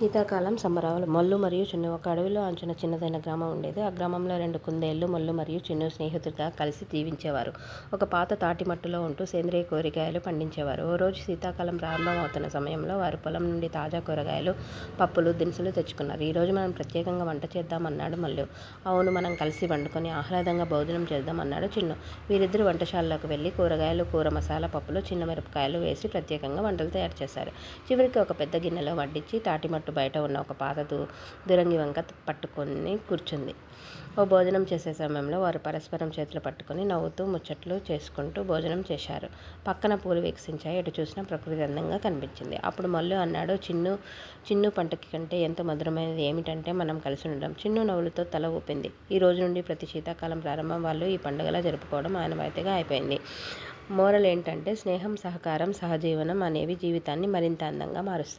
శీతాకాలం సంబరాలు మల్లు మరియు చిన్ను ఒక అడవిలో అంచున చిన్నదైన గ్రామం ఉండేది. ఆ గ్రామంలో రెండు కుందేళ్ళు మల్లు మరియు చిన్ను స్నేహితుడిగా కలిసి జీవించేవారు. ఒక పాత తాటిమట్టులో ఉంటూ సేంద్రియ కూరగాయలు పండించేవారు. ఓ రోజు శీతాకాలం ప్రారంభమవుతున్న సమయంలో వారు పొలం నుండి తాజా కూరగాయలు, పప్పులు, దినుసులు తెచ్చుకున్నారు. ఈ రోజు మనం ప్రత్యేకంగా వంట చేద్దామన్నాడు మల్లు. అవును మనం కలిసి వండుకొని ఆహ్లాదంగా భోజనం చేద్దాం అన్నాడు చిన్ను. వీరిద్దరు వంటశాలలోకి వెళ్ళి కూరగాయలు, కూర మసాలా, పప్పులు, చిన్న మిరపకాయలు వేసి ప్రత్యేకంగా వంటలు తయారు చేశారు. చివరికి ఒక పెద్ద గిన్నెలో వడ్డించి చెట్టు బయట ఉన్న ఒక పాత దూ దురంగి వంక పట్టుకొని కూర్చుంది. ఓ భోజనం చేసే సమయంలో వారు పరస్పరం చేతులు పట్టుకొని నవ్వుతూ ముచ్చట్లు చేసుకుంటూ భోజనం చేశారు. పక్కన పూలు వికసించాయి. ఎటు చూసినా ప్రకృతి అందంగా కనిపించింది. అప్పుడు మల్లు అన్నాడు చిన్ను చిన్ను పంటకి కంటే ఎంతో మధురమైనది ఏమిటంటే మనం కలిసి ఉండడం. చిన్ను నవ్వులతో తల ఊపింది. ఈ రోజు నుండి ప్రతి శీతాకాలం ప్రారంభం వాళ్ళు ఈ పండుగలా జరుపుకోవడం ఆనవాయితీగా అయిపోయింది. మోరల్ ఏంటంటే స్నేహం, సహకారం, సహజీవనం అనేవి జీవితాన్ని మరింత అందంగా మారుస్తాయి.